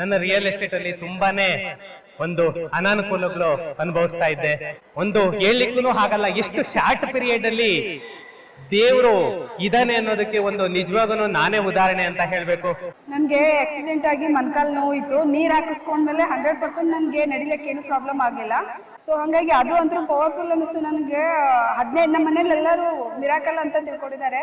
ನನ್ನ real estate ಅಲ್ಲಿ ತುಂಬಾನೇ ಒಂದು ಅನಾನುಕೂಲಗಳು ಅನುಭವಿಸ್ತಾ ಇದ್ದೆ. ಒಂದು ಹೇಳಲಿಕ್ಕೂ ಹಾಗಲ್ಲ ಎಷ್ಟು ಶಾರ್ಟ್ ಪೀರಿಯಡ್ ಅಲ್ಲಿ ದೇವರು ಇದಾನೆ ಅನ್ನೋದಕ್ಕೆ ಒಂದು ನಿಜವಾಗೂ ನಾನೇ ಉದಾಹರಣೆ ಅಂತ ಹೇಳ್ಬೇಕು. ನನಗೆ ಆಕ್ಸಿಡೆಂಟ್ ಆಗಿ ಮನ್ಕಾಲ್ ನೋವು ಇತ್ತು. ನೀರ್ ಹಾಕಿಸ್ಕೊಂಡ್ಮೇಲೆ ಹಂಡ್ರೆಡ್ ಪರ್ಸೆಂಟ್ ನನಗೆ ನಡಿಲಿಕ್ಕೆ ಏನು ಪ್ರಾಬ್ಲಮ್ ಆಗಿಲ್ಲ. ಸೊ ಹಾಗಾಗಿ ಅದು ಅಂತೂ ಪವರ್ಫುಲ್ ಅನಿಸ್ತು ನನಗೆ. ಹದಿನೈದು ನಮ್ಮ ಮನೇಲಿ ಎಲ್ಲರೂ ಮಿರಾಕಲ್ ಅಂತ ತಿಳ್ಕೊಂಡಿದ್ದಾರೆ.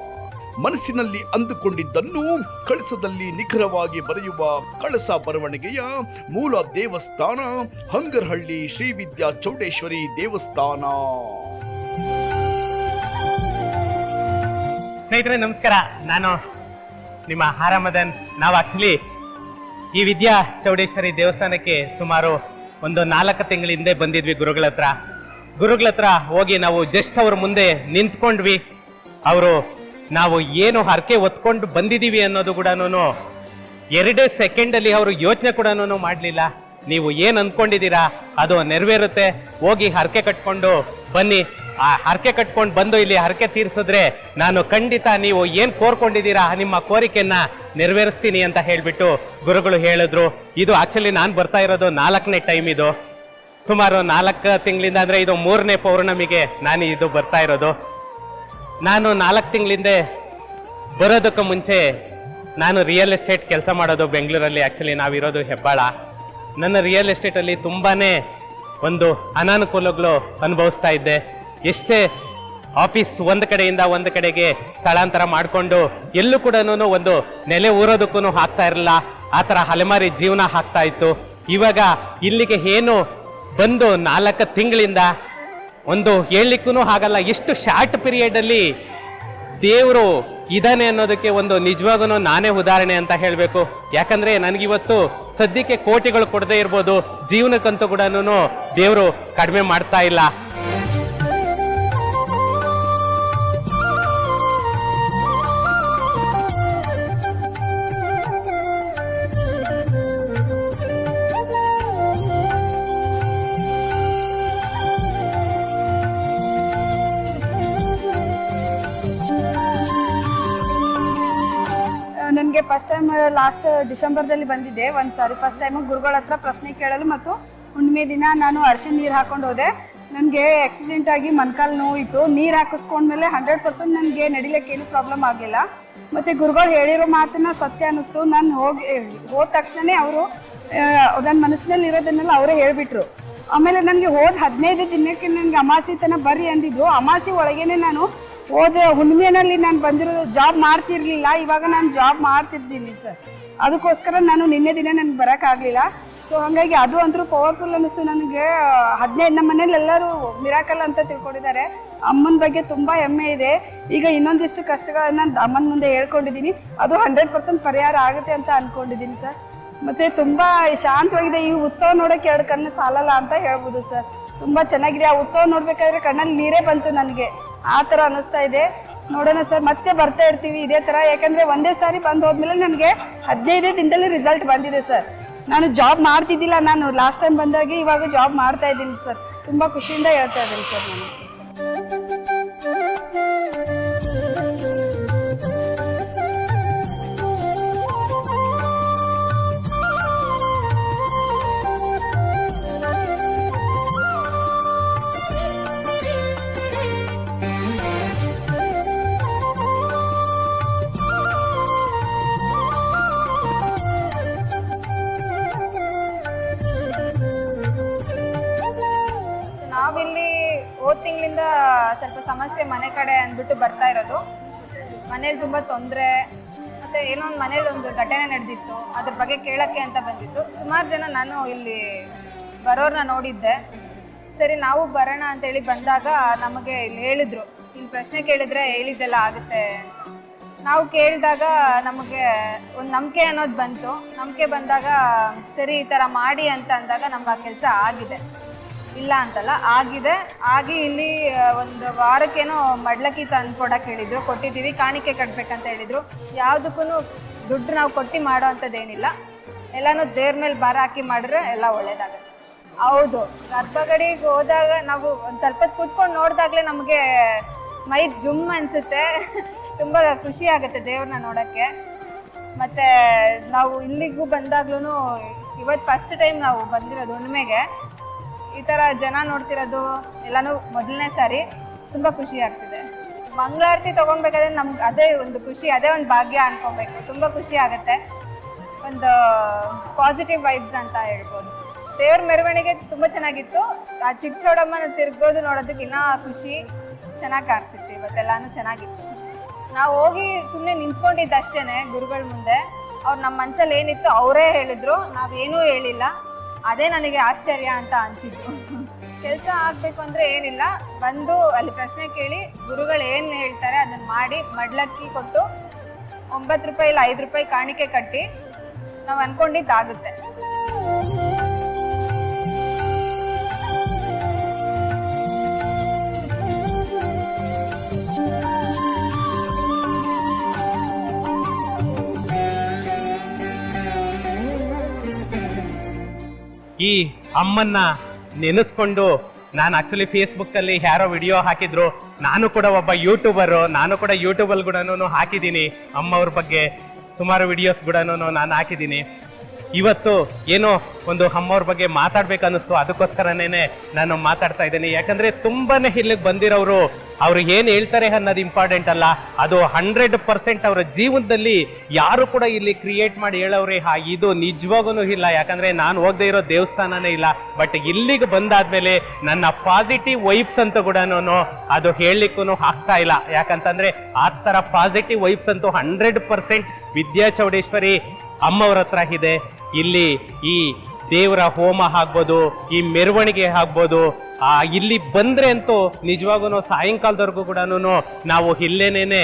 ಮನಸ್ಸಿನಲ್ಲಿ ಅಂದುಕೊಂಡಿದ್ದನ್ನು ಕಳಸದಲ್ಲಿ ನಿಖರವಾಗಿ ಬರೆಯುವ ಕಳಸ ಬರವಣಿಗೆಯ ಮೂಲ ದೇವಸ್ಥಾನ ಹಂಗರಹಳ್ಳಿ ಶ್ರೀವಿದ್ಯಾ ಚೌಡೇಶ್ವರಿ ದೇವಸ್ಥಾನ. ಸ್ನೇಹಿತರೆ, ನಮಸ್ಕಾರ. ನಾನು ನಿಮ್ಮ ಹಾರಾಮದನ್. ನಾವು ಆಕ್ಚುಲಿ ಈ ವಿದ್ಯಾ ಚೌಡೇಶ್ವರಿ ದೇವಸ್ಥಾನಕ್ಕೆ ಸುಮಾರು ಒಂದು ನಾಲ್ಕು ತಿಂಗಳ ಹಿಂದೆ ಬಂದಿದ್ವಿ ಗುರುಗಳ ಹತ್ರ. ಗುರುಗಳ ಹತ್ರ ಹೋಗಿ ನಾವು ಜಸ್ಟ್ ಅವ್ರ ಮುಂದೆ ನಿಂತ್ಕೊಂಡ್ವಿ. ಅವರು ನಾವು ಏನು ಹರಕೆ ಹೊತ್ಕೊಂಡು ಬಂದಿದ್ದೀವಿ ಅನ್ನೋದು ಕೂಡ ಎರಡೇ ಸೆಕೆಂಡ್ ಅಲ್ಲಿ ಅವರು ಯೋಚನೆ ಕೂಡ ಮಾಡಲಿಲ್ಲ. ನೀವು ಏನು ಅನ್ಕೊಂಡಿದ್ದೀರಾ? ಅದು ನೆರವೇರುತ್ತೆ. ಹೋಗಿ ಹರಕೆ ಕಟ್ಕೊಂಡು ಬನ್ನಿ. ಆ ಹರಕೆ ಕಟ್ಕೊಂಡು ಬಂದು ಇಲ್ಲಿ ಹರಕೆ ತೀರಿಸಿದ್ರೆ ನಾನು ಖಂಡಿತ ನೀವು ಏನು ಕೋರ್ಕೊಂಡಿದ್ದೀರಾ ನಿಮ್ಮ ಕೋರಿಕೆಯನ್ನ ನೆರವೇರಿಸ್ತೀನಿ ಅಂತ ಹೇಳಿಬಿಟ್ಟು ಗುರುಗಳು ಹೇಳಿದ್ರು. ಇದು ಆಕ್ಚುಲಿ ನಾನು ಬರ್ತಾ ಇರೋದು ನಾಲ್ಕನೇ ಟೈಮ್ ಇದು. ಸುಮಾರು ನಾಲ್ಕು ತಿಂಗಳಿಂದ ಅಂದರೆ ಇದು ಮೂರನೇ ಪೌರ್ಣಮಿಗೆ ನಾನು ಇದು ಬರ್ತಾ ಇರೋದು. ನಾನು ನಾಲ್ಕು ತಿಂಗಳಿಂದೆ ಬರೋದಕ್ಕೆ ಮುಂಚೆ ನಾನು ರಿಯಲ್ ಎಸ್ಟೇಟ್ ಕೆಲಸ ಮಾಡೋದು ಬೆಂಗಳೂರಲ್ಲಿ. ಆ್ಯಕ್ಚುಲಿ ನಾವಿರೋದು ಹೆಬ್ಬಾಳ. ನನ್ನ ರಿಯಲ್ ಎಸ್ಟೇಟಲ್ಲಿ ತುಂಬಾ ಒಂದು ಅನಾನುಕೂಲಗಳು ಅನುಭವಿಸ್ತಾ ಇದ್ದೆ. ಎಷ್ಟೇ ಆಫೀಸ್ ಒಂದು ಕಡೆಯಿಂದ ಒಂದು ಕಡೆಗೆ ಸ್ಥಳಾಂತರ ಮಾಡಿಕೊಂಡು ಎಲ್ಲೂ ಕೂಡ ಒಂದು ನೆಲೆ ಊರೋದಕ್ಕೂ ಆಗ್ತಾ ಇರಲಿಲ್ಲ ಆ ಥರ ಅಲೆಮಾರಿ ಜೀವನ ಆಗ್ತಾ ಇತ್ತು. ಇವಾಗ ಇಲ್ಲಿಗೆ ಏನು ಬಂದು ನಾಲ್ಕು ತಿಂಗಳಿಂದ ಒಂದು ಹೇಳಲಿಕ್ಕೂ ಆಗಲ್ಲ ಎಷ್ಟು ಶಾರ್ಟ್ ಪೀರಿಯಡ್ ಅಲ್ಲಿ ದೇವರು ಇದ್ದಾನೆ ಅನ್ನೋದಕ್ಕೆ ಒಂದು ನಿಜವಾಗೂ ನಾನೇ ಉದಾಹರಣೆ ಅಂತ ಹೇಳಬೇಕು. ಯಾಕಂದ್ರೆ ನನಗಿವತ್ತು ಸದ್ಯಕ್ಕೆ ಕೋಟಿಗಳು ಕೊಡದೇ ಇರ್ಬೋದು, ಜೀವನಕ್ಕಂತೂ ಕೂಡ ದೇವರು ಕಡಿಮೆ ಮಾಡ್ತಾ ಇಲ್ಲ. ಫಸ್ಟ್ ಟೈಮ್ ಲಾಸ್ಟ್ ಡಿಸೆಂಬರ್ದಲ್ಲಿ ಬಂದಿದ್ದೆ ಒಂದು ಸಾರಿ. ಫಸ್ಟ್ ಟೈಮ್ ಗುರುಗಳ ಹತ್ರ ಪ್ರಶ್ನೆ ಕೇಳಲು ಮತ್ತು ಹುಣ್ಣಿಮೆ ದಿನ ನಾನು ಅರಿಶಿನ ನೀರು ಹಾಕೊಂಡು ಹೋದೆ. ನನಗೆ ಆಕ್ಸಿಡೆಂಟ್ ಆಗಿ ಮೊಣಕಾಲು ನೋವಿತ್ತು. ನೀರು ಹಾಕಿಸ್ಕೊಂಡ್ಮೇಲೆ ಹಂಡ್ರೆಡ್ ಪರ್ಸೆಂಟ್ ನನಗೆ ನಡಿಲಿಕ್ಕೆ ಏನು ಪ್ರಾಬ್ಲಮ್ ಆಗಲಿಲ್ಲ. ಮತ್ತು ಗುರುಗಳು ಹೇಳಿರೋ ಮಾತನ್ನ ಸತ್ಯ ಅನ್ನಿಸ್ತು. ನಾನು ಹೋಗಿ ಹೋದ ತಕ್ಷಣನೇ ಅವರು ನನ್ನ ಮನಸ್ಸಿನಲ್ಲಿ ಇರೋದನ್ನೆಲ್ಲ ಅವರೇ ಹೇಳಿಬಿಟ್ರು. ಆಮೇಲೆ ನನಗೆ ಹೋದ ಹದಿನೈದು ದಿನಕ್ಕೆ ನನಗೆ ಅಮಾಸಿ ತನ ಬರ್ರಿ ಅಂದಿದ್ರು. ಅಮಾಸಿ ಒಳಗೇನೆ ನಾನು ಹೋದ ಹುಣ್ಣಿಮೆನಲ್ಲಿ ನಾನು ಬಂದಿರೋದು ಜಾಬ್ ಮಾಡ್ತಿರ್ಲಿಲ್ಲ, ಇವಾಗ ನಾನು ಜಾಬ್ ಮಾಡ್ತಿದ್ದೀನಿ ಸರ್ ಅದಕ್ಕೋಸ್ಕರ ನಾನು ನಿನ್ನೆ ದಿನ ನನಗೆ ಬರೋಕ್ಕಾಗಲಿಲ್ಲ ಸೊ ಹಾಗಾಗಿ ಅದು ಅಂತೂ ಪವರ್ಫುಲ್ ಅನ್ನಿಸ್ತು ನನಗೆ. ಹದಿನೈದು ನಮ್ಮ ಮನೇಲಿ ಎಲ್ಲರೂ ಮಿರಾಕಲ್ ಅಂತ ತಿಳ್ಕೊಂಡಿದ್ದಾರೆ. ಅಮ್ಮನ ಬಗ್ಗೆ ತುಂಬ ಹೆಮ್ಮೆ ಇದೆ. ಈಗ ಇನ್ನೊಂದಿಷ್ಟು ಕಷ್ಟಗಳನ್ನ ಅಮ್ಮನ ಮುಂದೆ ಹೇಳ್ಕೊಂಡಿದ್ದೀನಿ. ಅದು ಹಂಡ್ರೆಡ್ ಪರ್ಸೆಂಟ್ ಪರಿಹಾರ ಆಗುತ್ತೆ ಅಂತ ಅಂದ್ಕೊಂಡಿದ್ದೀನಿ ಸರ್ ಮತ್ತು ತುಂಬ ಶಾಂತವಾಗಿದೆ. ಈ ಉತ್ಸವ ನೋಡೋಕ್ಕೆ ಎರಡು ಕಣ್ಣು ಸಾಲಲ್ಲ ಅಂತ ಹೇಳ್ಬೋದು ಸರ್ ತುಂಬ ಚೆನ್ನಾಗಿದೆ. ಆ ಉತ್ಸವ ನೋಡಬೇಕಾದ್ರೆ ಕಣ್ಣಲ್ಲಿ ನೀರೇ ಬಂತು ನನಗೆ. ಆ ತರ ಅನಿಸ್ತಾ ಇದೆ. ನೋಡೋಣ ಸರ್, ಮತ್ತೆ ಬರ್ತಾ ಇರ್ತೀವಿ ಇದೇ ತರ ಯಾಕಂದ್ರೆ ಒಂದೇ ಸಾರಿ ಬಂದು ಹೋದ್ಮೇಲೆ ನನಗೆ ಹದಿನೈದೇ ದಿನದಲ್ಲಿ ರಿಸಲ್ಟ್ ಬಂದಿದೆ ಸರ್. ನಾನು ಜಾಬ್ ಮಾಡ್ತಿದ್ದಿಲ್ಲ ನಾನು. ಲಾಸ್ಟ್ ಟೈಮ್ ಬಂದಾಗೆ ಇವಾಗ ಜಾಬ್ ಮಾಡ್ತಾ ಇದ್ದೀನಿ ಸರ್. ತುಂಬಾ ಖುಷಿಯಿಂದ ಹೇಳ್ತಾ ಇದ್ದೀನಿ ಸರ್ ನಾನು. ಸಮಸ್ಯೆ ಮನೆ ಕಡೆ ಅಂದ್ಬಿಟ್ಟು ಬರ್ತಾ ಇರೋದು. ಮನೇಲಿ ತುಂಬ ತೊಂದರೆ, ಮತ್ತೆ ಏನೋ ಒಂದು ಮನೇಲಿ ಒಂದು ಘಟನೆ ನಡೆದಿತ್ತು, ಅದ್ರ ಬಗ್ಗೆ ಕೇಳಕ್ಕೆ ಅಂತ ಬಂದಿತ್ತು ಸುಮಾರು ಜನ ನಾನು ಇಲ್ಲಿ ಬರೋರ್ನ ನೋಡಿದ್ದೆ. ಸರಿ, ನಾವು ಬರೋಣ ಅಂತೇಳಿ ಬಂದಾಗ ನಮಗೆ ಇಲ್ಲಿ ಹೇಳಿದ್ರು. ಇಲ್ಲಿ ಪ್ರಶ್ನೆ ಕೇಳಿದ್ರೆ ಹೇಳಿದ್ದೆಲ್ಲ ಆಗುತ್ತೆ. ನಾವು ಕೇಳಿದಾಗ ನಮಗೆ ಒಂದು ನಂಬಿಕೆ ಅನ್ನೋದು ಬಂತು. ನಂಬಿಕೆ ಬಂದಾಗ, ಸರಿ, ಈ ಥರ ಮಾಡಿ ಅಂತ ಅಂದಾಗ ನಮ್ಗೆ ಆ ಕೆಲಸ ಆಗಿದೆ. ಇಲ್ಲ ಅಂತಲ್ಲ, ಆಗಿದೆ. ಆಗಿ ಇಲ್ಲಿ ಒಂದು ವಾರಕ್ಕೇನೋ ಮಡ್ಲಕ್ಕಿ ತಂದು ಕೊಡಕ್ಕೆ ಹೇಳಿದ್ರು. ಕೊಟ್ಟಿದ್ದೀವಿ, ಕಾಣಿಕೆ ಕಟ್ಬೇಕಂತ ಹೇಳಿದ್ರು. ಯಾವುದಕ್ಕೂ ದುಡ್ಡು ನಾವು ಕೊಟ್ಟು ಮಾಡೋ ಅಂಥದ್ದೇನಿಲ್ಲ ಎಲ್ಲನೂ ದೇವ್ರ ಮೇಲೆ ಭಾರ ಹಾಕಿ ಮಾಡಿದ್ರೆ ಎಲ್ಲ ಒಳ್ಳೇದಾಗುತ್ತೆ. ಹೌದು, ಗರ್ಭಗಡಿಗೆ ಹೋದಾಗ ನಾವು ಒಂದು ಸ್ವಲ್ಪ ಕೂತ್ಕೊಂಡು ನೋಡಿದಾಗಲೇ ನಮಗೆ ಮೈ ಜುಮ್ ಅನ್ಸುತ್ತೆ. ತುಂಬ ಖುಷಿ ಆಗುತ್ತೆ ದೇವ್ರನ್ನ ನೋಡೋಕ್ಕೆ. ಮತ್ತೆ ನಾವು ಇಲ್ಲಿಗೂ ಬಂದಾಗ್ಲೂ ಇವತ್ತು ಫಸ್ಟ್ ಟೈಮ್ ನಾವು ಬಂದಿರೋದು ಹುಣ್ಣಿಮೆಗೆ ಈ ಥರ ಜನ ನೋಡ್ತಿರೋದು ಎಲ್ಲನೂ ಮೊದಲನೇ ಸಾರಿ ತುಂಬ ಖುಷಿ ಆಗ್ತಿದೆ. ಮಂಗಳಾರತಿ ತೊಗೊಳ್ಬೇಕಾದ್ರೆ ನಮ್ಗೆ ಅದೇ ಒಂದು ಖುಷಿ, ಅದೇ ಒಂದು ಭಾಗ್ಯ ಅನ್ಕೋಬೇಕು. ತುಂಬ ಖುಷಿ ಆಗುತ್ತೆ. ಒಂದು ಪಾಸಿಟಿವ್ ವೈಬ್ಸ್ ಅಂತ ಹೇಳ್ಬೋದು. ದೇವ್ರ ಮೆರವಣಿಗೆ ತುಂಬ ಚೆನ್ನಾಗಿತ್ತು. ಆ ಚಿಕ್ಕ ಚೌಡಮ್ಮನ ತಿರ್ಗೋದು ನೋಡೋದಕ್ಕೆ ಇನ್ನೂ ಖುಷಿ ಚೆನ್ನಾಗಿ ಕಾಣ್ತಿತ್ತು. ಇವತ್ತೆಲ್ಲಾನು ಚೆನ್ನಾಗಿತ್ತು. ನಾವು ಹೋಗಿ ಸುಮ್ಮನೆ ನಿಂತ್ಕೊಂಡಿದ್ದು ಅಷ್ಟೇನೆ ಗುರುಗಳ ಮುಂದೆ. ಅವ್ರು ನಮ್ಮ ಮನ್ಸಲ್ಲಿ ಏನಿತ್ತು ಅವರೇ ಹೇಳಿದ್ರು. ನಾವೇನೂ ಹೇಳಿಲ್ಲ. ಅದೇ ನನಗೆ ಆಶ್ಚರ್ಯ ಅಂತ ಅನ್ಸಿದ್ದು ಕೆಲಸ ಆಗ್ಬೇಕು ಅಂದ್ರೆ ಏನಿಲ್ಲ, ಬಂದು ಅಲ್ಲಿ ಪ್ರಶ್ನೆ ಕೇಳಿ ಗುರುಗಳು ಏನು ಹೇಳ್ತಾರೆ ಅದನ್ನ ಮಾಡಿ ಮಡ್ಲಕ್ಕಿ ಕೊಟ್ಟು ಒಂಬತ್ತು ರೂಪಾಯಿ ಇಲ್ಲ ಐದು ರೂಪಾಯಿ ಕಾಣಿಕೆ ಕಟ್ಟಿ ನಾವು ಅನ್ಕೊಂಡಿದ್ದಾಗುತ್ತೆ. ಈ ಅಮ್ಮನ್ನ ನೆನೆಸ್ಕೊಂಡು ನಾನು ಆಕ್ಚುಲಿ ಫೇಸ್ಬುಕ್ ಅಲ್ಲಿ ಯಾರೋ ವಿಡಿಯೋ ಹಾಕಿದ್ರು, ನಾನು ಕೂಡ ಒಬ್ಬ ಯೂಟ್ಯೂಬರ್ ನಾನು ಕೂಡ ಯೂಟ್ಯೂಬ್ ಅಲ್ಲಿ ಕೂಡ ಹಾಕಿದ್ದೀನಿ. ಅಮ್ಮವ್ರ ಬಗ್ಗೆ ಸುಮಾರು ವಿಡಿಯೋಸ್ ಕೂಡ ನಾನು ಹಾಕಿದ್ದೀನಿ. ಇವತ್ತು ಏನೋ ಒಂದು ಅಮ್ಮವ್ರ ಬಗ್ಗೆ ಮಾತಾಡ್ಬೇಕು ಅನ್ನಿಸ್ತು. ಅದಕ್ಕೋಸ್ಕರನೇ ನಾನು ಮಾತಾಡ್ತಾ ಇದ್ದೀನಿ. ಯಾಕಂದ್ರೆ ತುಂಬಾನೇ ಇಲ್ಲಿಗೆ ಬಂದಿರೋರು ಅವ್ರು ಏನ್ ಹೇಳ್ತಾರೆ ಅನ್ನೋದು ಇಂಪಾರ್ಟೆಂಟ್ ಅಲ್ಲ. ಅದು ಹಂಡ್ರೆಡ್ ಪರ್ಸೆಂಟ್ ಅವರ ಜೀವನದಲ್ಲಿ ಯಾರು ಕೂಡ ಇಲ್ಲಿ ಕ್ರಿಯೇಟ್ ಮಾಡಿ ಹೇಳೋರೆ ಹಾ, ಇದು ನಿಜವಾಗೂ ಇಲ್ಲ. ಯಾಕಂದ್ರೆ ನಾನು ಹೋಗದೆ ಇರೋ ದೇವಸ್ಥಾನನೇ ಇಲ್ಲ. ಬಟ್ ಇಲ್ಲಿಗೆ ಬಂದಾದ್ಮೇಲೆ ನನ್ನ ಪಾಸಿಟಿವ್ ವೈಬ್ಸ್ ಅಂತ ಕೂಡ ಅದು ಹೇಳಲಿಕ್ಕೂ ಆಗ್ತಾ ಇಲ್ಲ. ಯಾಕಂತಂದ್ರೆ ಆ ಥರ ಪಾಸಿಟಿವ್ ವೈಬ್ಸ್ ಅಂತೂ ಹಂಡ್ರೆಡ್ ಪರ್ಸೆಂಟ್ ವಿದ್ಯಾ ಚೌಡೇಶ್ವರಿ ಅಮ್ಮವ್ರ ಹತ್ರ ಇದೆ. ಇಲ್ಲಿ ಈ ದೇವರ ಹೋಮ ಆಗ್ಬೋದು, ಈ ಮೆರವಣಿಗೆ ಆಗ್ಬೋದು, ಆ ಇಲ್ಲಿ ಬಂದ್ರೆ ಅಂತೂ ನಿಜವಾಗೂ ಸಾಯಂಕಾಲದವರೆಗೂ ಕೂಡ ನಾವು ಇಲ್ಲೇನೇನೆ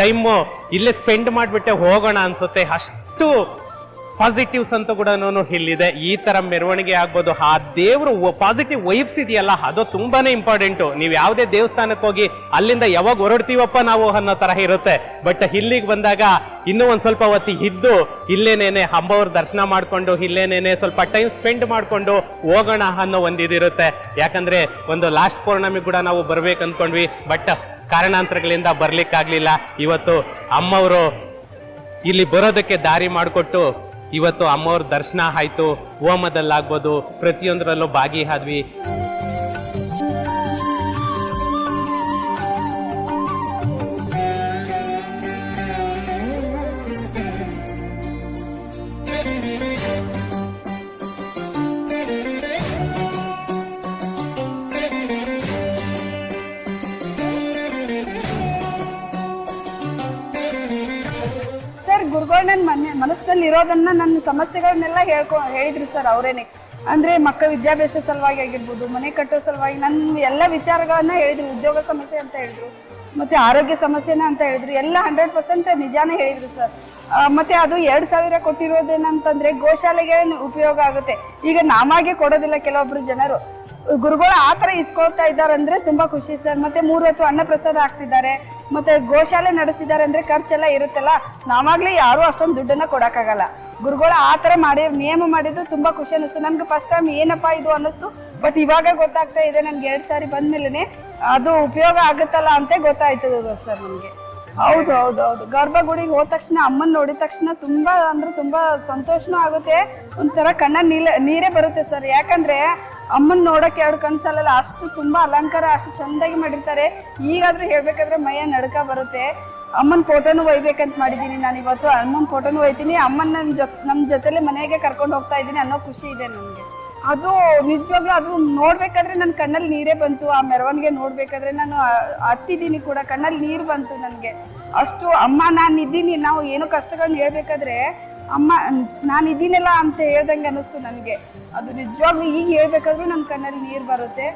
ಟೈಮು ಇಲ್ಲೇ ಸ್ಪೆಂಡ್ ಮಾಡಿಬಿಟ್ಟೆ ಹೋಗೋಣ ಅನ್ಸುತ್ತೆ. ಅಷ್ಟು ಪಾಸಿಟಿವ್ಸ್ ಅಂತ ಕೂಡ ಇಲ್ಲಿದೆ. ಈ ತರ ಮೆರವಣಿಗೆ ಆಗ್ಬೋದು. ಆ ದೇವರು ಪಾಸಿಟಿವ್ ವೈಬ್ಸ್ ಇದೆಯಲ್ಲ, ಅದು ತುಂಬಾನೇ ಇಂಪಾರ್ಟೆಂಟು ನೀವು ಯಾವುದೇ ದೇವಸ್ಥಾನಕ್ಕೆ ಹೋಗಿ ಅಲ್ಲಿಂದ ಯಾವಾಗ ಹೊರಡ್ತೀವಪ್ಪ ನಾವು ಅನ್ನೋ ತರ ಇರುತ್ತೆ. ಬಟ್ ಇಲ್ಲಿಗೆ ಬಂದಾಗ ಇನ್ನೂ ಒಂದ್ ಸ್ವಲ್ಪ ಹೊತ್ತಿ ಇದ್ದು, ಇಲ್ಲೇನೇನೆ ಅಂಬವ್ರ ದರ್ಶನ ಮಾಡ್ಕೊಂಡು, ಇಲ್ಲೇನೇನೆ ಸ್ವಲ್ಪ ಟೈಮ್ ಸ್ಪೆಂಡ್ ಮಾಡ್ಕೊಂಡು ಹೋಗೋಣ ಅನ್ನೋ ಒಂದ್ ಇದಿರುತ್ತೆ ಯಾಕಂದ್ರೆ ಒಂದು ಲಾಸ್ಟ್ ಪೌರ್ಣಮಿ ಕೂಡ ನಾವು ಬರ್ಬೇಕು ಅನ್ಕೊಂಡ್ವಿ ಬಟ್ ಕಾರಣಾಂತರಗಳಿಂದ ಬರ್ಲಿಕ್ಕಾಗ್ಲಿಲ್ಲ. ಇವತ್ತು ಅಮ್ಮವರು ಇಲ್ಲಿ ಬರೋದಕ್ಕೆ ದಾರಿ ಮಾಡಿಕೊಟ್ಟು ಇವತ್ತು ಅಮ್ಮವ್ರ ದರ್ಶನ ಆಯ್ತು. ಹೋಮದಲ್ಲಾಗ್ಬೋದು. ಪ್ರತಿಯೊಂದರಲ್ಲೂ ಭಾಗಿಯಾದ್ವಿ ಇರೋದನ್ನ ನನ್ನ ಸಮಸ್ಯೆಗಳನ್ನೆಲ್ಲ ಹೇಳ್ಕೊ, ಹೇಳಿದ್ರು ಸರ್ ಅವರೇನೆ. ಅಂದ್ರೆ ಮಕ್ಕಳ ವಿದ್ಯಾಭ್ಯಾಸ ಸಲುವಾಗಿ ಆಗಿರ್ಬೋದು, ಮನೆ ಕಟ್ಟೋ ಸಲುವಾಗಿ ನನ್ನ ಎಲ್ಲ ವಿಚಾರಗಳನ್ನ ಹೇಳಿದ್ರು, ಉದ್ಯೋಗ ಸಮಸ್ಯೆ ಅಂತ ಹೇಳಿದ್ರು, ಮತ್ತೆ ಆರೋಗ್ಯ ಸಮಸ್ಯೆನ ಅಂತ ಹೇಳಿದ್ರು, ಎಲ್ಲ ಹಂಡ್ರೆಡ್ ಪರ್ಸೆಂಟ್ ನಿಜಾನೇ ಹೇಳಿದ್ರು ಸರ್. ಮತ್ತೆ ಅದು ಎರಡ್ ಸಾವಿರ ಕೊಟ್ಟಿರೋದೇನಂತಂದ್ರೆ ಗೋಶಾಲೆಗೆ ಉಪಯೋಗ ಆಗುತ್ತೆ. ಈಗ ನಾವಾಗೆ ಕೊಡೋದಿಲ್ಲ ಕೆಲವೊಬ್ರು ಜನರು. ಗುರುಗಳು ಆ ತರ ಇಸ್ಕೊಳ್ತಾ ಇದ್ದಾರೆ ಅಂದ್ರೆ ತುಂಬಾ ಖುಷಿ ಸರ್. ಮತ್ತೆ ಮೂರು ಹೊತ್ತು ಅನ್ನ ಪ್ರಸಾದ ಹಾಕ್ತಿದ್ದಾರೆ ಮತ್ತೆ ಗೋಶಾಲೆ ನಡೆಸಿದ್ದಾರೆ ಅಂದ್ರೆ ಖರ್ಚೆಲ್ಲ ಇರುತ್ತಲ್ಲ, ನಾವಾಗ್ಲೇ ಯಾರು ಅಷ್ಟೊಂದು ದುಡ್ಡನ್ನ ಕೊಡಕ್ಕಾಗಲ್ಲ. ಗುರುಗಳು ಆ ತರ ಮಾಡಿ ನಿಯಮ ಮಾಡಿದ್ದು ತುಂಬಾ ಖುಷಿ ಅನಿಸ್ತು ನಮ್ಗೆ ಫಸ್ಟ್ ಟೈಮ್ ಏನಪ್ಪಾ ಇದು ಅನ್ನಿಸ್ತು? ಬಟ್ ಇವಾಗ ಗೊತ್ತಾಗ್ತಾ ಇದೆ ನನ್ಗೆ ಎರಡ್ ಸಾರಿ ಬಂದ್ಮೇಲೆ ಅದು ಉಪಯೋಗ ಆಗುತ್ತಲ್ಲ ಅಂತ ಗೊತ್ತಾಯ್ತು ಸರ್ ನಮ್ಗೆ. ಹೌದು ಹೌದು ಹೌದು. ಗರ್ಭಗುಡಿಗೆ ಹೋದ ತಕ್ಷಣ, ಅಮ್ಮನ್ ನೋಡಿದ ತಕ್ಷಣ ತುಂಬಾ ಅಂದ್ರೆ ತುಂಬಾ ಸಂತೋಷನೂ ಆಗುತ್ತೆ. ಒಂಥರ ಕಣ್ಣ ನೀರೇ ಬರುತ್ತೆ ಸರ್. ಯಾಕಂದ್ರೆ ಅಮ್ಮನ್ ನೋಡಕ್ಕೆ ಎರಡು ಕನ್ಸಲ್ಲ ಅಷ್ಟು ತುಂಬಾ ಅಲಂಕಾರ, ಅಷ್ಟು ಚಂದಾಗಿ ಮಾಡಿರ್ತಾರೆ. ಈಗಾದ್ರೂ ಹೇಳ್ಬೇಕಾದ್ರೆ ಮೈಯ ನಡ್ಕ ಬರುತ್ತೆ. ಅಮ್ಮನ ಫೋಟೋನು ಒಯ್ಬೇಕಂತ ಮಾಡಿದ್ದೀನಿ ನಾನು ಇವತ್ತು. ಅಮ್ಮನ ಫೋಟೋನು ಒಯ್ತೀನಿ. ಅಮ್ಮನ ನನ್ನ ಜೊ ನಮ್ಮ ಜೊತೆಲೆ ಮನೆಗೆ ಕರ್ಕೊಂಡು ಹೋಗ್ತಾ ಇದ್ದೀನಿ ಅನ್ನೋ ಖುಷಿ ಇದೆ ನನಗೆ. ಅದು ನಿಜವಾಗ್ಲೂ ಅದು ನೋಡ್ಬೇಕಾದ್ರೆ ನನ್ನ ಕಣ್ಣಲ್ಲಿ ನೀರೇ ಬಂತು. ಆ ಮೆರವಣಿಗೆ ನೋಡ್ಬೇಕಾದ್ರೆ ನಾನು ಹತ್ತಿದ್ದೀನಿ ಕೂಡ. ಕಣ್ಣಲ್ಲಿ ನೀರು ಬಂತು ನನಗೆ. ಅಷ್ಟು ಅಮ್ಮ ನಾನು ಇದ್ದೀನಿ. ನಾವು ಏನೋ ಕಷ್ಟಗಳನ್ನ ಹೇಳ್ಬೇಕಾದ್ರೆ ಅಮ್ಮ, ನಾನು ಇದ್ದೀನಲ್ಲ ಅಂತ ಹೇಳ್ದಂಗೆ ಅನ್ನಿಸ್ತು ನನಗೆ. ಅದು ನಿಜವಾಗ್ಲೂ ಈಗ ಹೇಳ್ಬೇಕಾದ್ರೂ ನಮ್ಮ ಕಣ್ಣಲ್ಲಿ ನೀರು ಬರುತ್ತೆ.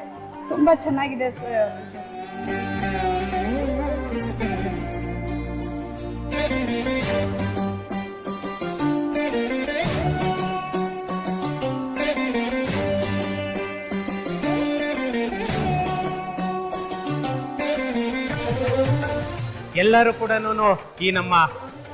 ತುಂಬ ಚೆನ್ನಾಗಿದೆ ಸರ್ ಎಲ್ಲರೂ ಕೂಡ ಈ ನಮ್ಮ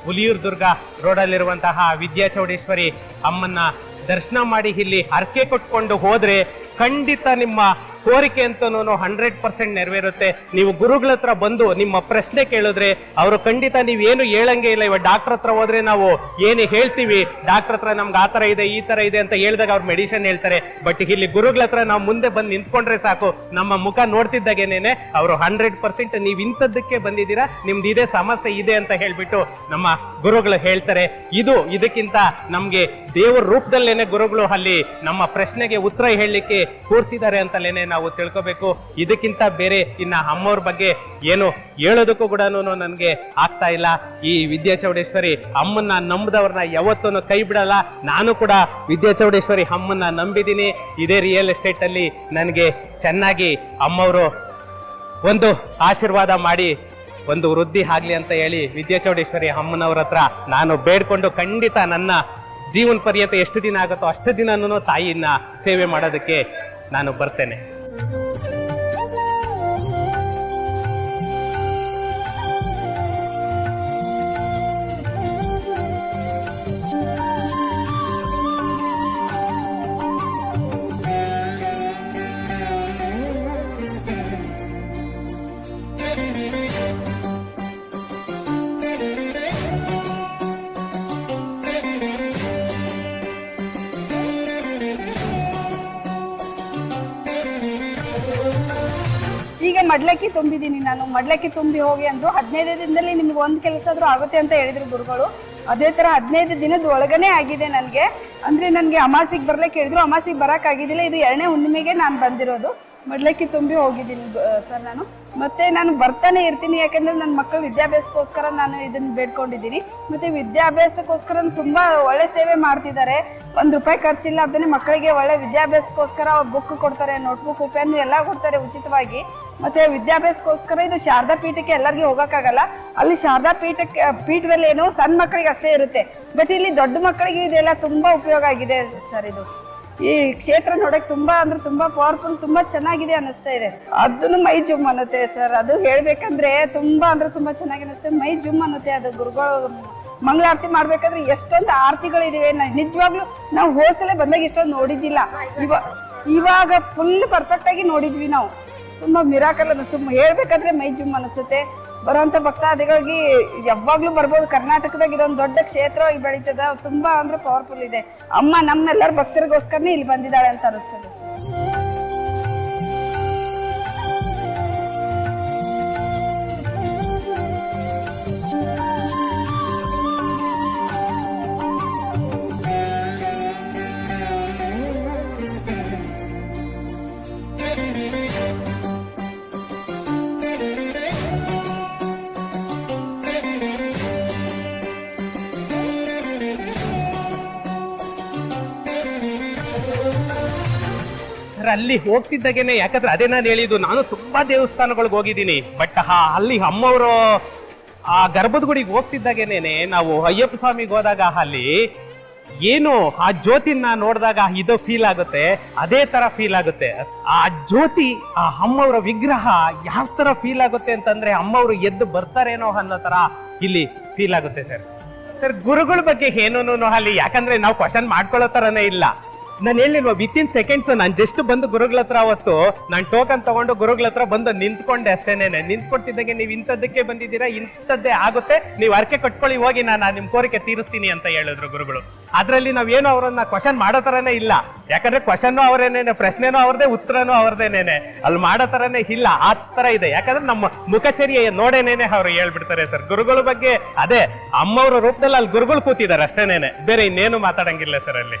ಹುಲಿಯೂರು ದುರ್ಗ ರೋಡಲ್ಲಿರುವಂತಹ ವಿದ್ಯಾ ಚೌಡೇಶ್ವರಿ ಅಮ್ಮನ್ನ ದರ್ಶನ ಮಾಡಿ ಇಲ್ಲಿ ಹರಕೆ ಕೊಟ್ಕೊಂಡು ಹೋದ್ರೆ ಖಂಡಿತ ನಿಮ್ಮ ಕೋರಿಕೆ ಅಂತನೂ ಹಂಡ್ರೆಡ್ ಪರ್ಸೆಂಟ್ ನೆರವೇರುತ್ತೆ. ನೀವು ಗುರುಗಳ ಹತ್ರ ಬಂದು ನಿಮ್ಮ ಪ್ರಶ್ನೆ ಕೇಳಿದ್ರೆ ಅವರು ಖಂಡಿತ ನೀವೇನು ಹೇಳಂಗೆ ಇಲ್ಲ. ಇವಾಗ ಡಾಕ್ಟರ್ ಹತ್ರ ಹೋದ್ರೆ ನಾವು ಏನು ಹೇಳ್ತೀವಿ ಡಾಕ್ಟರ್ ಹತ್ರ ನಮ್ಗೆ ಆ ತರ ಇದೆ, ಈ ತರ ಇದೆ ಅಂತ ಹೇಳಿದಾಗ ಅವ್ರು ಮೆಡಿಸಿನ್ ಹೇಳ್ತಾರೆ. ಬಟ್ ಇಲ್ಲಿ ಗುರುಗಳ ಹತ್ರ ನಾವು ಮುಂದೆ ಬಂದು ನಿಂತ್ಕೊಂಡ್ರೆ ಸಾಕು. ನಮ್ಮ ಮುಖ ನೋಡ್ತಿದ್ದಾಗೇನೇನೆ, ಅವರು ಹಂಡ್ರೆಡ್ ಪರ್ಸೆಂಟ್ ನೀವು ಇಂಥದ್ದಕ್ಕೆ ಬಂದಿದ್ದೀರಾ, ನಿಮ್ದು ಇದೇ ಸಮಸ್ಯೆ ಇದೆ ಅಂತ ಹೇಳ್ಬಿಟ್ಟು ನಮ್ಮ ಗುರುಗಳು ಹೇಳ್ತಾರೆ. ಇದು ಇದಕ್ಕಿಂತ ನಮಗೆ ದೇವರ ರೂಪದಲ್ಲೇನೆ ಗುರುಗಳು ಅಲ್ಲಿ ನಮ್ಮ ಪ್ರಶ್ನೆಗೆ ಉತ್ತರ ಹೇಳಲಿಕ್ಕೆ ಕೂರಿಸಿದ್ದಾರೆ ಅಂತಲೇನೆ ನಾವು ತಿಳ್ಕೋಬೇಕು. ಇದಕ್ಕಿಂತ ಬೇರೆ ಇನ್ನ ಅಮ್ಮವ್ರ ಬಗ್ಗೆ ಏನು ಹೇಳೋದಕ್ಕೂ ಕೂಡ ನನಗೆ ಆಗ್ತಾ ಇಲ್ಲ. ಈ ವಿದ್ಯಾ ಚೌಡೇಶ್ವರಿ ಅಮ್ಮನ್ನ ನಂಬದವ್ರನ್ನ ಯಾವತ್ತೂ ಕೈ ಬಿಡಲ್ಲ. ನಾನು ಕೂಡ ವಿದ್ಯಾ ಚೌಡೇಶ್ವರಿ ಅಮ್ಮನ್ನ ನಂಬಿದ್ದೀನಿ. ಇದೇ ರಿಯಲ್ ಎಸ್ಟೇಟ್ ಅಲ್ಲಿ ನನಗೆ ಚೆನ್ನಾಗಿ ಅಮ್ಮವರು ಒಂದು ಆಶೀರ್ವಾದ ಮಾಡಿ, ಒಂದು ವೃದ್ಧಿ ಆಗ್ಲಿ ಅಂತ ಹೇಳಿ ವಿದ್ಯಾ ಚೌಡೇಶ್ವರಿ ಅಮ್ಮನವ್ರ ಹತ್ರ ನಾನು ಬೇಡ್ಕೊಂಡು ಖಂಡಿತ ನನ್ನ ಜೀವನ ಪರ್ಯಂತ ಎಷ್ಟು ದಿನ ಆಗುತ್ತೋ ಅಷ್ಟು ದಿನನೂ ತಾಯಿಯನ್ನ ಸೇವೆ ಮಾಡೋದಕ್ಕೆ ನಾನು ಬರ್ತೇನೆ. Thank you. ಈಗ ಮಡ್ಲಕ್ಕಿ ತುಂಬಿದ್ದೀನಿ ನಾನು. ಮಡ್ಲಕ್ಕಿ ತುಂಬಿ ಹೋಗಿ ಅಂದ್ರು ಹದಿನೈದು ದಿನದಲ್ಲಿ ನಿಮ್ಗೆ ಒಂದು ಕೆಲಸ ಆದ್ರೂ ಆಗುತ್ತೆ ಅಂತ ಹೇಳಿದ್ರು ಗುರುಗಳು. ಅದೇ ತರ ಹದಿನೈದು ದಿನದ ಒಳಗನೆ ಆಗಿದೆ ನನಗೆ. ಅಂದ್ರೆ ನನಗೆ ಅಮಾಸಿಗೆ ಬರ್ಲಿಕ್ಕೆ ಹೇಳಿದ್ರು ಅಮಾಸಿಗೆ ಬರಕ್ ಆಗಿದ್ದಿಲ್ಲ ಇದು ಎರಡನೇ ಹುಣ್ಣಿಮೆಗೆ ನಾನು ಬಂದಿರೋದು. ಮಡ್ಲಕ್ಕಿ ತುಂಬಿ ಹೋಗಿದ್ದೀನಿ ಸರ್ ನಾನು. ಮತ್ತೆ ನಾನು ಬರ್ತಾನೆ ಇರ್ತೀನಿ, ಯಾಕಂದ್ರೆ ನನ್ನ ಮಕ್ಕಳ ವಿದ್ಯಾಭ್ಯಾಸಕ್ಕೋಸ್ಕರ ನಾನು ಇದನ್ನ ಬೇಡ್ಕೊಂಡಿದ್ದೀನಿ. ಮತ್ತೆ ವಿದ್ಯಾಭ್ಯಾಸಕ್ಕೋಸ್ಕರ ತುಂಬಾ ಒಳ್ಳೆ ಸೇವೆ ಮಾಡ್ತಿದ್ದಾರೆ. ಒಂದ್ ರೂಪಾಯಿ ಖರ್ಚಿಲ್ಲ ಅದನ್ನೇ ಮಕ್ಕಳಿಗೆ ಒಳ್ಳೆ ವಿದ್ಯಾಭ್ಯಾಸಕ್ಕೋಸ್ಕರ ಬುಕ್ ಕೊಡ್ತಾರೆ ನೋಟ್ಬುಕ್ ಪೆನ್ ಎಲ್ಲ ಕೊಡ್ತಾರೆ ಉಚಿತವಾಗಿ. ಮತ್ತೆ ವಿದ್ಯಾಭ್ಯಾಸಕ್ಕೋಸ್ಕರ ಇದು ಶಾರದಾ ಪೀಠಕ್ಕೆ ಎಲ್ಲರಿಗೂ ಹೋಗೋಕ್ಕಾಗಲ್ಲ. ಅಲ್ಲಿ ಶಾರದಾ ಪೀಠಕ್ಕೆ, ಪೀಠದಲ್ಲಿ ಏನು ಸಣ್ಣ ಮಕ್ಕಳಿಗೆ ಅಷ್ಟೇ ಇರುತ್ತೆ. ಬಟ್ ಇಲ್ಲಿ ದೊಡ್ಡ ಮಕ್ಕಳಿಗೆ ಇದೆಲ್ಲ ತುಂಬಾ ಉಪಯೋಗ ಆಗಿದೆ ಸರ್ ಇದು. ಈ ಕ್ಷೇತ್ರ ನೋಡಕ್ ತುಂಬಾ ಅಂದ್ರೆ ತುಂಬಾ ಪವರ್ಫುಲ್ ತುಂಬಾ ಚೆನ್ನಾಗಿದೆ ಅನಿಸ್ತಾ ಇದೆ. ಅದನ್ನು ಮೈ ಜುಮ್ ಅನ್ನುತ್ತೆ ಸರ್. ಅದು ಹೇಳ್ಬೇಕಂದ್ರೆ ತುಂಬಾ ಅಂದ್ರೆ ತುಂಬಾ ಚೆನ್ನಾಗಿ ಅನಿಸುತ್ತೆ ಮೈ ಜುಮ್ ಅನ್ನುತ್ತೆ ಅದು ಗುರುಗಳು ಮಂಗಳಾರತಿ ಮಾಡ್ಬೇಕಾದ್ರೆ ಎಷ್ಟೊಂದು ಆರ್ತಿಗಳು ಇದಾವೆ ನಿಜವಾಗ್ಲೂ ನಾವು ಹೋದ್ಸಲ ಬಂದಾಗ ಇಷ್ಟೊಂದು ನೋಡಿದ್ದಿಲ್ಲ. ಇವಾಗ ಇವಾಗ ಫುಲ್ ಪರ್ಫೆಕ್ಟ್ ಆಗಿ ನೋಡಿದ್ವಿ ನಾವು. ತುಂಬಾ ಮಿರಾಕಲ್ ಅನ್ನಿಸ್ತು. ಹೇಳ್ಬೇಕಾದ್ರೆ ಮೈ ಜುಮ್ ಅನಿಸುತ್ತೆ ಬರುವಂತ ಭಕ್ತಾದಿಗಳಿಗೆ ಯಾವಾಗ್ಲೂ ಬರ್ಬೋದು. ಕರ್ನಾಟಕದಾಗ ಇದೊಂದು ದೊಡ್ಡ ಕ್ಷೇತ್ರವಾಗಿ ಬೆಳೀತದ. ತುಂಬಾ ಅಂದ್ರೆ ಪವರ್ಫುಲ್ ಇದೆ. ಅಮ್ಮ ನಮ್ಮೆಲ್ಲರ ಭಕ್ತರಿಗೋಸ್ಕರನೇ ಇಲ್ಲಿ ಬಂದಿದ್ದಾಳೆ ಅಂತ ಅನಿಸ್ತದೆ ಸರ್ ಅಲ್ಲಿ ಹೋಗ್ತಿದ್ದಾಗೇನೆ, ಯಾಕಂದ್ರೆ ಅದೇ ನಾನು ಹೇಳಿದ್ದು, ನಾನು ತುಂಬಾ ದೇವಸ್ಥಾನಗಳಿಗೆ ಹೋಗಿದ್ದೀನಿ. ಬಟ್ ಅಲ್ಲಿ ಅಮ್ಮವರು, ಆ ಗರ್ಭದ ಗುಡಿಗೆ ಹೋಗ್ತಿದ್ದಾಗೇನೆ ನಾವು ಅಯ್ಯಪ್ಪ ಸ್ವಾಮಿಗೆ ಹೋದಾಗ ಅಲ್ಲಿ ಏನು, ಆ ಜ್ಯೋತಿನ ನೋಡಿದಾಗ ಇದು ಫೀಲ್ ಆಗುತ್ತೆ, ಅದೇ ತರ ಫೀಲ್ ಆಗುತ್ತೆ. ಆ ಜ್ಯೋತಿ, ಆ ಅಮ್ಮವರ ವಿಗ್ರಹ ಯಾವ ತರ ಫೀಲ್ ಆಗುತ್ತೆ ಅಂತಂದ್ರೆ, ಅಮ್ಮವರು ಎದ್ದು ಬರ್ತಾರೇನೋ ಅನ್ನೋ ತರ ಇಲ್ಲಿ ಫೀಲ್ ಆಗುತ್ತೆ ಸರ್ ಸರ್ ಗುರುಗಳ ಬಗ್ಗೆ ಏನೂನು ಅಲ್ಲಿ, ಯಾಕಂದ್ರೆ ನಾವು ಕ್ವಶನ್ ಮಾಡ್ಕೊಳ್ಳೋ ತರನೇ ಇಲ್ಲ. ನಾನು ಹೇಳಿಲ್ವಾ ವಿತ್ ಇನ್ ಸೆಕೆಂಡ್ಸ್ ನಾನು ಜಸ್ಟ್ ಬಂದು ಗುರುಗಳ ಹತ್ರ ಅವತ್ತು ನಾನು ಟೋಕನ್ ತಗೊಂಡು ಗುರುಗಳ ಹತ್ರ ಬಂದು ನಿಂತ್ಕೊಂಡೆ ಅಷ್ಟೇನೆ. ನಿಂತ್ಕೊಡ್ತಿದ್ದಾಗೆ ನೀವು ಇಂಥದ್ದಕ್ಕೆ ಬಂದಿದ್ದೀರಾ, ಇಂಥದ್ದೇ ಆಗುತ್ತೆ. ನೀವು ಅರ್ಕೆ ಕಟ್ಕೊಳ್ಳಿ, ಹೋಗಿ ನಾನು ನಿಮ್ ಕೋರಿಕೆ ತೀರಿಸ್ತೀನಿ ಅಂತ ಹೇಳಿದ್ರು ಗುರುಗಳು. ಅದ್ರಲ್ಲಿ ನಾವೇನು ಅವರನ್ನ ಕ್ವಶನ್ ಮಾಡೋ ಥರನೇ ಇಲ್ಲ. ಯಾಕಂದ್ರೆ ಕ್ವಶನ್ ಅವರೇನೇನೆ, ಪ್ರಶ್ನೆನೂ ಅವ್ರದೇ ಉತ್ತರನೂ ಅವ್ರದೇನೇನೆ ಅಲ್ಲಿ ಮಾಡೋ ಥರನೇ ಇಲ್ಲ, ಆ ತರ ಇದೆ. ಯಾಕಂದ್ರೆ ನಮ್ಮ ಮುಖಚರ್ಯ ನೋಡೇನೇನೆ ಅವ್ರು ಹೇಳ್ಬಿಡ್ತಾರೆ ಸರ್. ಗುರುಗಳ ಬಗ್ಗೆ, ಅದೇ, ಅಮ್ಮವ್ರ ರೂಪದಲ್ಲಿ ಅಲ್ಲಿ ಗುರುಗಳು ಕೂತಿದ್ದಾರೆ ಅಷ್ಟೇನೇನೆ. ಬೇರೆ ಇನ್ನೇನು ಮಾತಾಡಂಗಿಲ್ಲ ಸರ್ ಅಲ್ಲಿ.